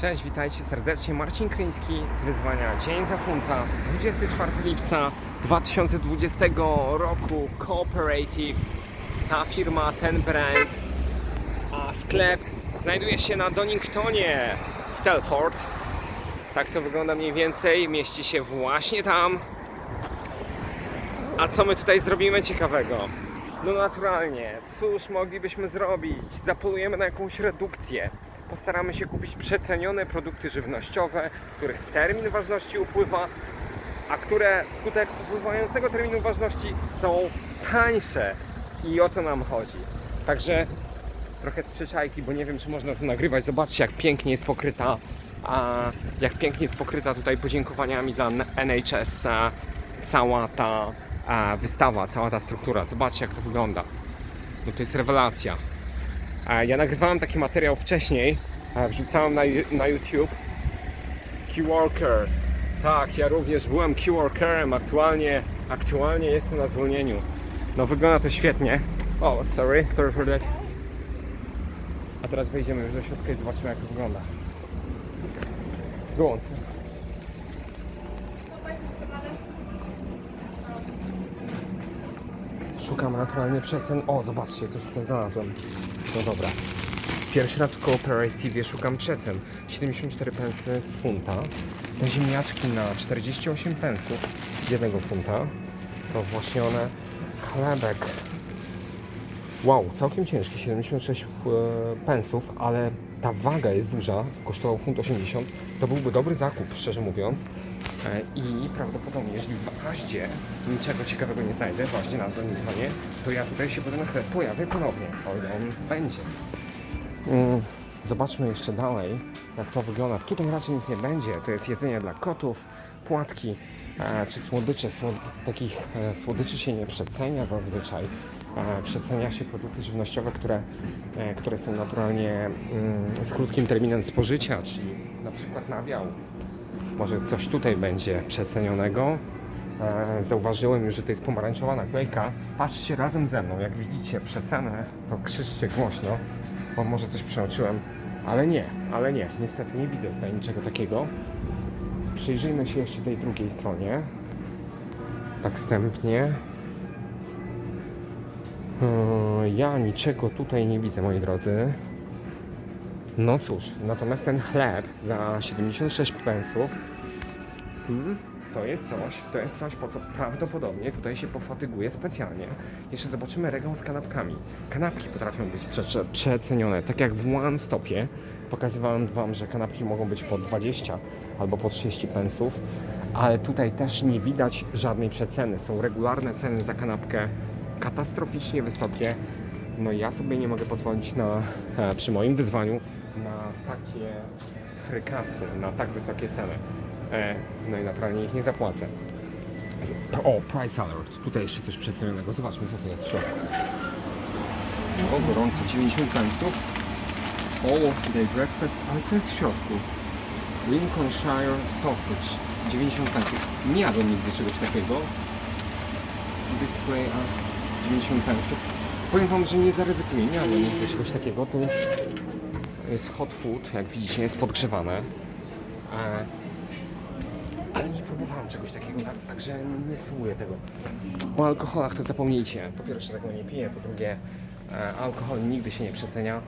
Cześć, witajcie serdecznie. Marcin Kryński z wyzwania Dzień za Funta. 24 lipca 2020 roku. Cooperative, ta firma, ten brand. A sklep znajduje się na Doningtonie w Telford. Tak to wygląda mniej więcej. Mieści się właśnie tam. A co my tutaj zrobimy ciekawego? No naturalnie, cóż moglibyśmy zrobić? Zapolujemy na jakąś redukcję. Postaramy się kupić przecenione produkty żywnościowe, których termin ważności upływa, a które wskutek upływającego terminu ważności są tańsze. I o to nam chodzi. Także trochę z przyczajki, bo nie wiem, czy można to nagrywać. Zobaczcie, jak pięknie jest pokryta, a jak pięknie jest pokryta tutaj podziękowaniami dla NHS cała ta wystawa, cała ta struktura. Zobaczcie, jak to wygląda. No to jest rewelacja. Ja nagrywałem taki materiał wcześniej, wrzucałem na, na YouTube. Keyworkers. Tak, ja również byłem keyworkerem. Aktualnie, aktualnie jestem na zwolnieniu. No wygląda to świetnie. O, sorry, sorry for that. A teraz wejdziemy już do środka i zobaczymy jak to wygląda. Go on, Szukam naturalnie przecen. O, zobaczcie, coś tutaj znalazłem. No dobra. Pierwszy raz w Cooperative szukam przecen. 74 pensy z funta. Te ziemniaczki na 48 pensów z jednego funta. To właśnie one. Chlebek. Wow, całkiem ciężki, 76 e, pensów, ale ta waga jest duża, kosztował funt 80. To byłby dobry zakup, szczerze mówiąc. E, I prawdopodobnie, jeżeli w Aździe niczego ciekawego nie znajdę, właśnie na Doningtonie, to ja tutaj się potem na chleb pojawię ponownie, o ile on będzie. Mm, Zobaczmy jeszcze dalej, jak to wygląda. Tutaj raczej nic nie będzie. To jest jedzenie dla kotów, płatki czy słodycze. Słod takich e, słodyczy się nie przecenia zazwyczaj. Przecenia się produkty żywnościowe, które, e, które są naturalnie mm, z krótkim terminem spożycia, czyli na przykład nabiał. Może coś tutaj będzie przecenionego. E, Zauważyłem już, że to jest pomarańczowa naklejka. Patrzcie razem ze mną, jak widzicie przecenę, to krzyczcie głośno, bo może coś przeoczyłem, ale nie, ale nie, niestety nie widzę tutaj niczego takiego. Przyjrzyjmy się jeszcze tej drugiej stronie, tak wstępnie. E, Ja niczego tutaj nie widzę, moi drodzy. No cóż, natomiast ten chleb za 76 pensów Hmm, to jest coś, to jest coś, po co prawdopodobnie tutaj się pofatyguje specjalnie. Jeszcze zobaczymy regał z kanapkami. Kanapki potrafią być prze, prze, przecenione, tak jak w One Stopie. Pokazywałem Wam, że kanapki mogą być po 20 albo po 30 pensów, ale tutaj też nie widać żadnej przeceny. Są regularne ceny za kanapkę, katastroficznie wysokie. No ja sobie nie mogę pozwolić na, e, przy moim wyzwaniu na takie frykasy, na tak wysokie ceny. E, no i naturalnie ich nie zapłacę. O, Price Alert. Tutaj jeszcze coś przedstawionego. Zobaczmy, co tu jest w środku. O, gorąco, 90 pensów. All day breakfast, ale co jest w środku? Lincolnshire sausage, 90 pensów. Nie jadłem nigdy czegoś takiego. Display a 90 pensów. Powiem Wam, że nie zaryzykuję, nie jadłem nigdy czegoś takiego. To jest, jest hot food, jak widzicie, jest podgrzewane. E, ale nie próbowałem czegoś takiego, tak- także nie spróbuję tego. O alkoholach to zapomnijcie. Po pierwsze tego nie piję, po drugie e, alkohol nigdy się nie przecenia.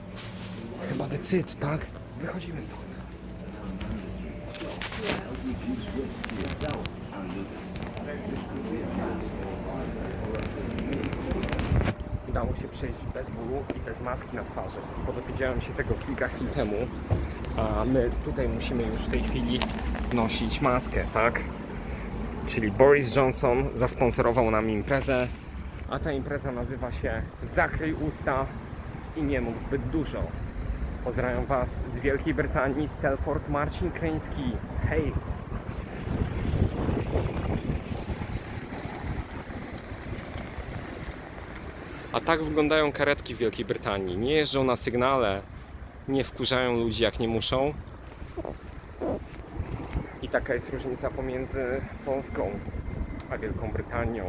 Chyba decyd, tak? Wychodzimy stąd. Udało się przejść bez bólu i bez maski na twarzy, bo dowiedziałem się tego kilka chwil temu, a my tutaj musimy już w tej chwili nosić maskę, tak? Czyli Boris Johnson zasponsorował nam imprezę, a ta impreza nazywa się Zakryj usta i nie mów zbyt dużo. Pozdrawiam Was z Wielkiej Brytanii, z Telford, Marcin Kryński. Hej! A tak wyglądają karetki w Wielkiej Brytanii. Nie jeżdżą na sygnale, nie wkurzają ludzi jak nie muszą. I taka jest różnica pomiędzy Polską a Wielką Brytanią.